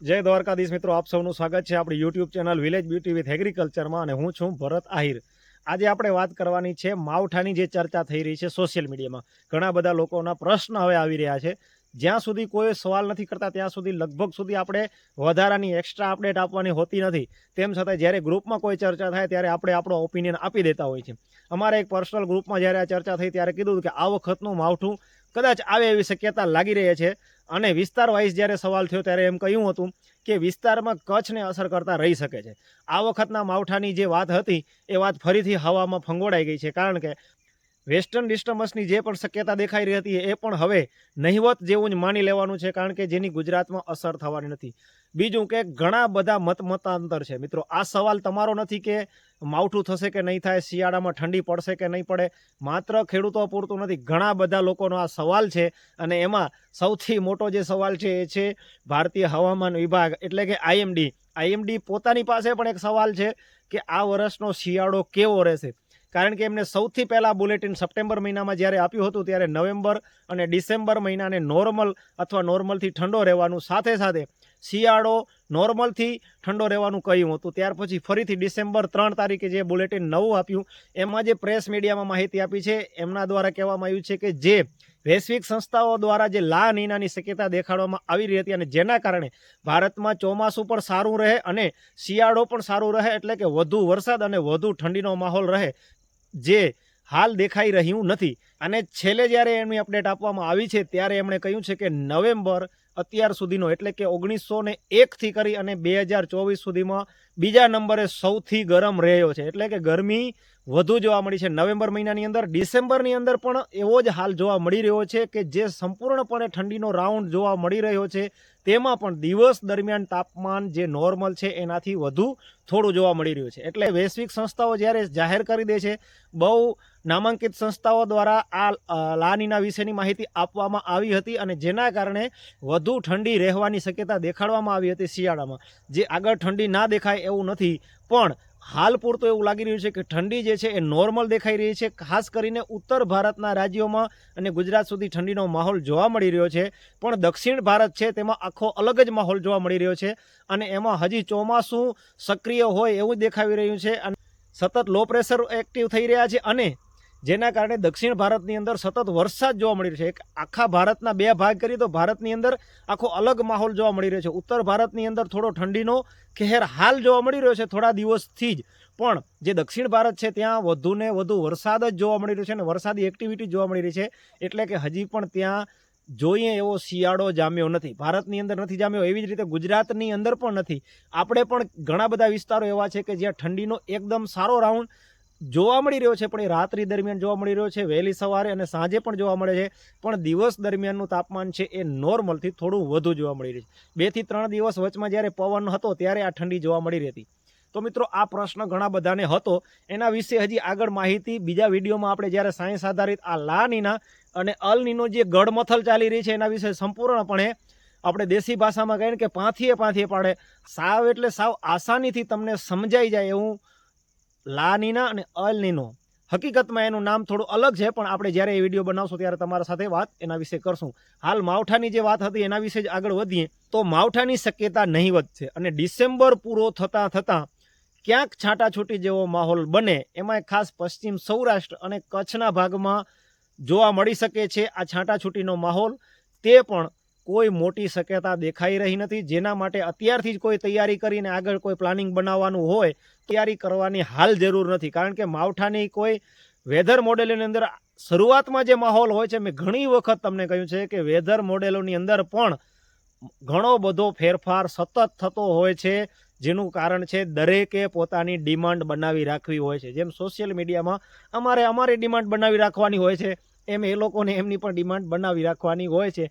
જય દ્વારકાધીશ મિત્રો, આપ સૌનું સ્વાગત છે આપણી YouTube channel village beauty with એગ્રીકલ્ચરમાં અને હું છું ભરત આહિર. આજે આપણે વાત કરવાની છે માવઠાની જે ચર્ચા થઈ રહી છે સોશિયલ મીડિયામાં ઘણા બધા લોકોના પ્રશ્ન હવે આવી રહ્યા છે. જ્યાં સુધી કોઈ સવાલ નથી કરતા, ત્યાં સુધી લગભગ સુધી આપણે વધારાની એક્સ્ટ્રા અપડેટ આપવાની હોતી નથી. તેમ છતાં જ્યારે ગ્રુપમાં કોઈ ચર્ચા થાય, ત્યારે આપણે આપણો ઓપિનિયન આપી દેતા હોય છે. અમારે એક પર્સનલ ગ્રુપમાં જ્યારે આ ચર્ચા થઈ, ત્યારે કીધું કે આ વખતનું માવઠું કદાચ આવે એવી શક્યતા લાગી રહી છે. અને વિસ્તાર વાઇઝ જ્યારે સવાલ થયો ત્યારે એમ કહ્યું હતું કે વિસ્તારમાં કચ્છને અસર કરતા રહી શકે છે. આ વખતના માવઠાની જે વાત હતી એ વાત ફરીથી હવામાં ફંગોળાઈ ગઈ છે. કારણ કે વેસ્ટર્ન ડિસ્ટર્બન્સની જે પણ શક્યતા દેખાઈ રહી હતી એ પણ હવે નહિવત જેવું જ માની લેવાનું છે કારણ કે જેની ગુજરાતમાં અસર થવાની નથી. બીજું કે ઘણા બધા મત મતાંતર છે. મિત્રો, આ સવાલ તમારો નથી કે માવઠું થશે કે નહીં થાય, શિયાળામાં ઠંડી પડશે કે નહીં પડે, માત્ર ખેડૂતો પૂરતું નથી. ઘણા બધા લોકોનો આ સવાલ છે અને એમાં સૌથી મોટો જે સવાલ છે એ છે ભારતીય હવામાન વિભાગ એટલે કે આઈએમડી. આઈએમડી પોતાની પાસે પણ એક સવાલ છે કે આ વર્ષનો શિયાળો કેવો રહેશે? કારણ કે એમને સૌથી પહેલાં બુલેટિન સપ્ટેમ્બર મહિનામાં જ્યારે આપ્યું હતું, ત્યારે નવેમ્બર અને ડિસેમ્બર મહિનાને નોર્મલ અથવા નોર્મલથી ઠંડો રહેવાનું સાથે સાથે શિયાળો નોર્મલથી ઠંડો રહેવાનું કહ્યું હતું. ત્યાર પછી ફરીથી ડિસેમ્બર ત્રણ તારીખે જે બુલેટિન નવું આપ્યું, એમાં જે પ્રેસ મીડિયામાં માહિતી આપી છે, એમના દ્વારા કહેવામાં આવ્યું છે કે જે વૈશ્વિક સંસ્થાઓ દ્વારા જે લા નીનાની શક્યતા દેખાડવામાં આવી રહી હતી અને જેના કારણે ભારતમાં ચોમાસું પણ સારું રહે અને શિયાળો પણ સારું રહે, એટલે કે વધુ વરસાદ અને વધુ ઠંડીનો માહોલ રહે જે હાલ દેખાઈ રહ્યું નથી. અને છેલ્લે જ્યારે એમની અપડેટ આપવામાં આવી છે, ત્યારે એમણે કહ્યું છે કે નવેમ્બર અત્યાર સુધીનો, એટલે કે ઓગણીસો ને એકથી કરી અને બે હજાર ચોવીસ સુધીમાં બીજા નંબરે સૌથી ગરમ રહ્યો છે. એટલે કે ગરમી વધુ જોવા મળી છે. નવેમ્બર મહિનાની અંદર, ડિસેમ્બરની અંદર પણ એવો જ હાલ જોવા મળી રહ્યો છે કે જે સંપૂર્ણપણે ઠંડીનો રાઉન્ડ જોવા મળી રહ્યો છે, તેમાં પણ દિવસ દરમિયાન તાપમાન જે નોર્મલ છે, એનાથી વધુ થોડું જોવા મળી રહ્યું છે. એટલે વૈશ્વિક સંસ્થાઓ જ્યારે જાહેર કરી દે છે, બહુ નામાંકિત સંસ્થાઓ દ્વારા આ લાનીના વિશેની માહિતી આપવામાં આવી હતી અને જેના કારણે વધુ ઠંડી રહેવાની શક્યતા દેખાડવામાં આવી હતી શિયાળામાં. જે આગળ ઠંડી ના દેખાય એવું નથી, પણ હાલ પૂરતું એવું લાગી રહ્યું છે કે ઠંડી જે છે એ નોર્મલ દેખાઈ રહી છે, ખાસ કરીને ઉત્તર ભારતના રાજ્યોમાં અને ગુજરાત સુધી ઠંડીનો માહોલ જોવા મળી રહ્યો છે. પણ દક્ષિણ ભારત છે તેમાં આખો અલગ જ માહોલ જોવા મળી રહ્યો છે અને એમાં હજી ચોમાસું સક્રિય હોય એવું દેખાવી રહ્યું છે અને સતત લો પ્રેશર એક્ટિવ થઈ રહ્યા છે અને જેના કારણે દક્ષિણ ભારતની અંદર સતત વરસાદ જોવા મળી રહ્યો છે. એક આખા ભારતના બે ભાગ કરીએ તો ભારતની અંદર આખો અલગ માહોલ જોવા મળી રહ્યો છે. ઉત્તર ભારતની અંદર થોડો ઠંડીનો કહેર હાલ જોવા મળી રહ્યો છે થોડા દિવસથી જ. પણ જે દક્ષિણ ભારત છે ત્યાં વધુને વધુ વરસાદ જ જોવા મળી રહ્યો છે અને વરસાદી એક્ટિવિટી જોવા મળી રહી છે. એટલે કે હજી પણ ત્યાં જોઈએ એવો શિયાળો જામ્યો નથી. ભારતની અંદર નથી જામ્યો, એવી જ રીતે ગુજરાતની અંદર પણ નથી. આપણે પણ ઘણા બધા વિસ્તારો એવા છે કે જ્યાં ઠંડીનો એકદમ સારો રાઉન્ડ જોવા મળી રહ્યો છે, પણ એ રાત્રિ દરમિયાન જોવા મળી રહ્યો છે. વહેલી સવારે અને સાંજે પણ જોવા મળે છે, પણ દિવસ દરમિયાનનું તાપમાન છે એ નોર્મલથી થોડું વધુ જોવા મળી રહ્યું છે. બેથી ત્રણ દિવસ વચમાં જ્યારે પવન હતો, ત્યારે આ ઠંડી જોવા મળી રહી હતી તો મિત્રો, આ પ્રશ્ન ઘણા બધાને હતો. એના વિશે હજી આગળ માહિતી બીજા વિડીયોમાં આપણે જ્યારે સાયન્સ આધારિત આ લાનીના અને અલનીનો જે ગડમથલ ચાલી રહી છે, એના વિશે સંપૂર્ણપણે આપણે દેશી ભાષામાં કહીએ કે પાંથીએ પાંથીએ પાડે. સાવ એટલે સાવ આસાનીથી તમને સમજાઈ જાય એવું લાનીના અને અલનીનો. હકીકતમાં એનું નામ થોડું અલગ છે, પણ આપણે જ્યારે એ વીડિયો બનાવશું ત્યારે તમારા સાથે વાત એના વિશે કરશું. હાલ માવઠાની જે વાત હતી એના વિશે જ આગળ વધીએ, તો માવઠાની શક્યતા નહીવત છે અને ડિસેમ્બર પૂરો થતાં થતાં ક્યાંક છાંટાછૂટી જેવો માહોલ બને. એમાં ખાસ પશ્ચિમ સૌરાષ્ટ્ર અને કચ્છના ભાગમાં જોવા મળી શકે છે આ છાંટાછૂટીનો માહોલ. તે પણ કોઈ મોટી શક્યતા દેખાઈ રહી નથી. જેના માટે અત્યારથી જ કોઈ તૈયારી કરીને આગળ કોઈ પ્લાનિંગ બનાવવાનું હોય, તૈયારી કરવાની હાલ જરૂર નથી. કારણ કે માવઠાની કોઈ વેધર મોડેલોની અંદર શરૂઆતમાં જે માહોલ હોય છે, મેં ઘણી વખત તમને કહ્યું છે કે વેધર મોડેલોની અંદર પણ ઘણો બધો ફેરફાર સતત થતો હોય છે, જેનું કારણ છે દરેકે પોતાની ડિમાન્ડ બનાવી રાખવી હોય છે. જેમ સોશિયલ મીડિયામાં અમારે અમારી ડિમાન્ડ બનાવી રાખવાની હોય છે, એમ એ લોકોને એમની પણ ડિમાન્ડ બનાવી રાખવાની હોય છે.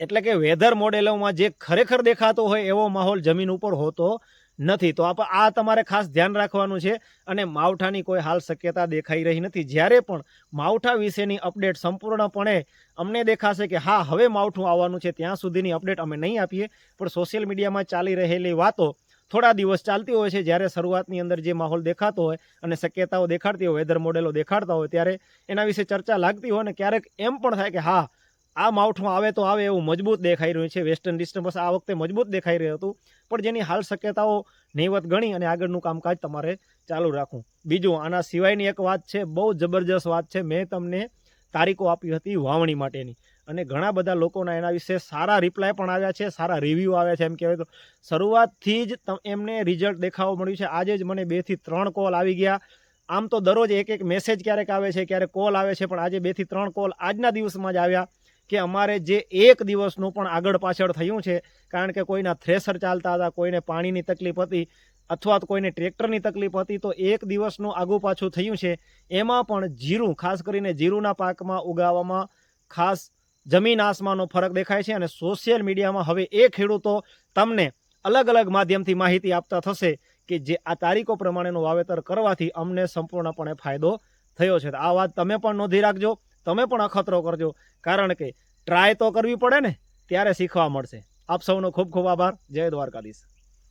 એટલે કે વેધર મોડેલોમાં જે ખરેખર દેખાતો હોય એવો માહોલ જમીન ઉપર હોતો નથી. તો આપ આ તમારે ખાસ ધ્યાન રાખવાનું છે અને માવઠાની કોઈ હાલ શક્યતા દેખાઈ રહી નથી. જ્યારે પણ માવઠા વિશેની અપડેટ સંપૂર્ણપણે અમને દેખાશે કે હા, હવે માવઠું આવવાનું છે, ત્યાં સુધીની અપડેટ અમે નહીં આપીએ. પણ સોશિયલ મીડિયામાં ચાલી રહેલી વાતો થોડા દિવસ ચાલતી હોય છે. જ્યારે શરૂઆતની અંદર જે માહોલ દેખાતો હોય અને શક્યતાઓ દેખાડતી હોય, વેધર મોડેલો દેખાડતા હોય, ત્યારે એના વિશે ચર્ચા લાગતી હોય ને ક્યારેક એમ પણ થાય કે હા આ માવઠું આવે તો આવે એવું મજબૂત દેખાઈ રહ્યું છે. વેસ્ટર્ન ડિસ્ટર્બન્સ આ વખતે મજબૂત દેખાઈ રહ્યું હતું. પણ જેની હાલ શક્યતાઓ નહીવત ગણી અને આગળનું કામકાજ તમારે ચાલુ રાખવું. બીજું, આના સિવાયની એક વાત છે, બહુ જબરજસ્ત વાત છે. મેં તમને તારીખો આપી હતી વાવણી માટેની. અને ઘણા બધા લોકોના એના વિશે સારા રિપ્લાય પણ આવ્યા છે, સારા રિવ્યૂ આવ્યા છે, એમ કહેવાય તો. શરૂઆતથી જ એમને રિઝલ્ટ દેખાવા મળ્યું છે. આજે જ મને બેથી ત્રણ કોલ આવી ગયા. આમ તો દરરોજ એક એક મેસેજ ક્યારેક આવે છે, ક્યારેક કોલ આવે છે, પણ આજે બેથી ત્રણ કોલ આજના દિવસમાં જ આવ્યા. કે અમારે જે એક દિવસનું પણ આગળ પાછળ થયું છે, કારણ કે કોઈના થ્રેસર ચાલતા હતા, કોઈને પાણીની તકલીફ હતી, અથવા તો કોઈને ટ્રેક્ટરની તકલીફ હતી, તો એક દિવસનું આગું પાછું થયું છે. એમાં પણ જીરું, ખાસ કરીને જીરુંના પાકમાં ઉગાવવામાં ખાસ જમીન આસમાનનો ફરક દેખાય છે અને સોશિયલ મીડિયામાં હવે એ ખેડૂતો તમને અલગ અલગ માધ્યમથી માહિતી આપતા થશે કે જે આ તારીખો પ્રમાણેનું વાવેતર કરવાથી અમને સંપૂર્ણપણે ફાયદો થયો છે. આ વાત તમે પણ નોંધી રાખજો. તમે પણ અખતરો કરજો. કારણ કે ટ્રાય તો કરવી પડે ને, ત્યારે શીખવા મળશે. આપ સૌનો ખૂબ ખૂબ આભાર. જય દ્વારકાધીશ.